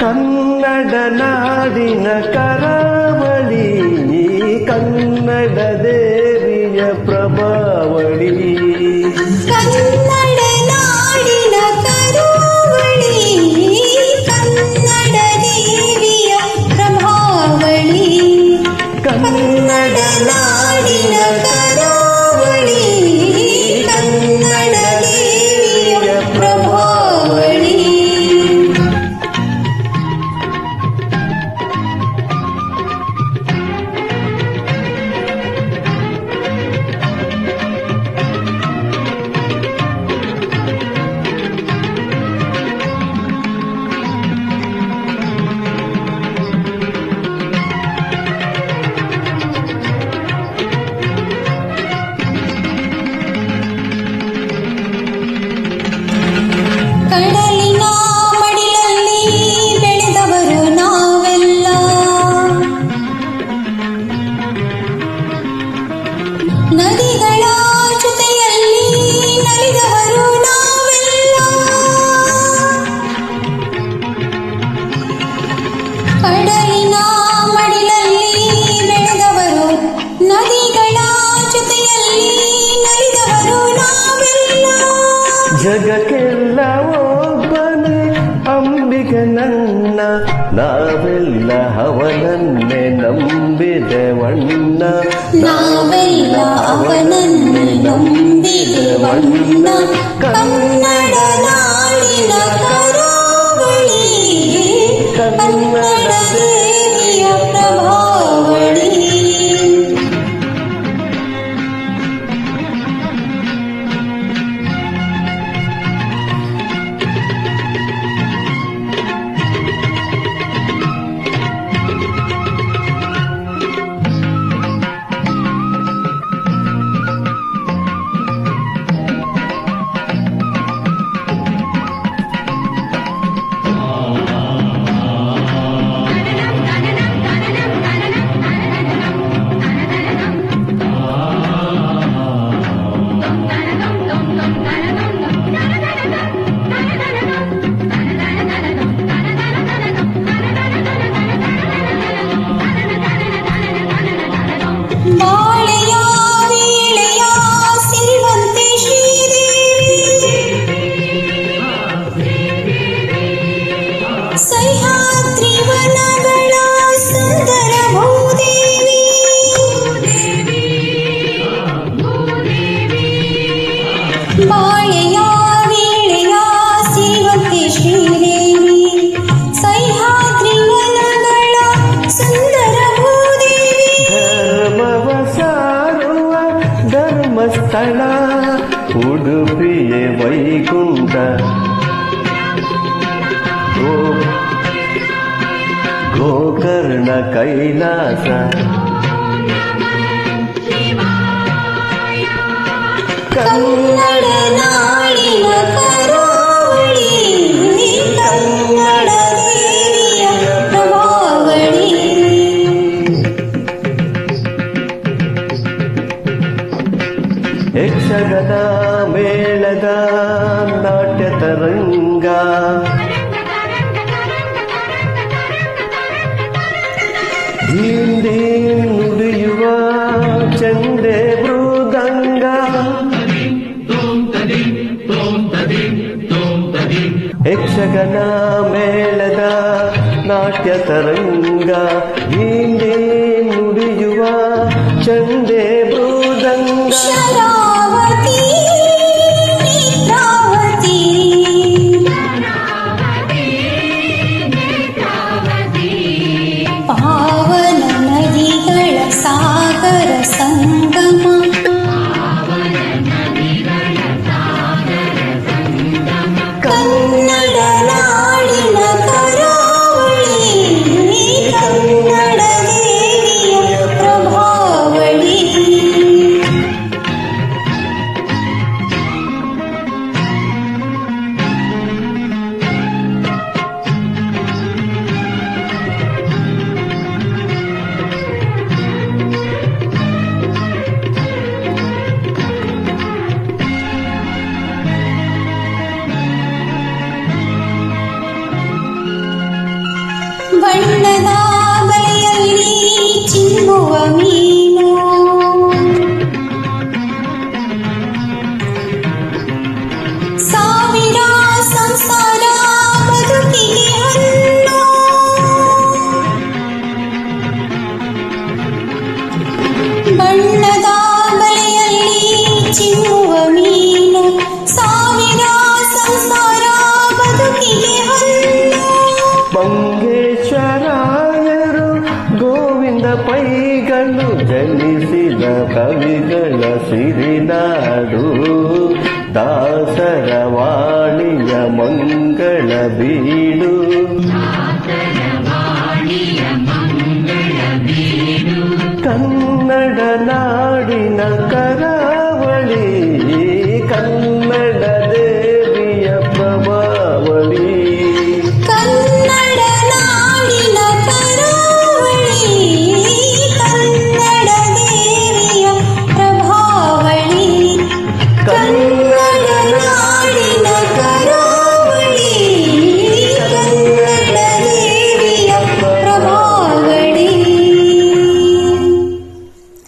ಕನ್ನಡ ನಾಡಿನ ಕರಾವಳಿ ಕನ್ನಡ ದೇವಿಯ ಪ್ರಭಾವಳಿ. ಜಗಕ್ಕೆಲ್ಲ ಒಬ್ಬನೆ ಅಂಬಿಗೆ ನನ್ನ. ನಾವೆಲ್ಲ ಅವನನ್ನೇ ನಂಬಿದೆವಣ್ಣ ನಾವೆಲ್ಲ ಅವನನ್ನೇ ನಂಬಿದೆವಣ್ಣ ಕನ್ನಡ ನಾಡಿನ ಕರಾವಳಿ. ಕನ್ನಡ గుంట గోకర్ణ కైలాస. కన్నడ ಯಕ್ಷಗನ ಮೇಳದ ನಾಟ್ಯ ತರಂಗ ಹಿಂದೆ ನುಡಿಯುವ ಚಂದೇ ಮೃದಂಗ. ಮಂಗೇಶ್ವರಾಯರು ಗೋವಿಂದ ಪೈಗಳು ಜನಿಸಿದ ಕವಿಗಳ ಸಿರಿನಾಡು. ದಾಸರ ವಾಣಿಯ ಮಂಗಳ ಬೀಡು. ಕನ್ನಡ ನಾಡಿನ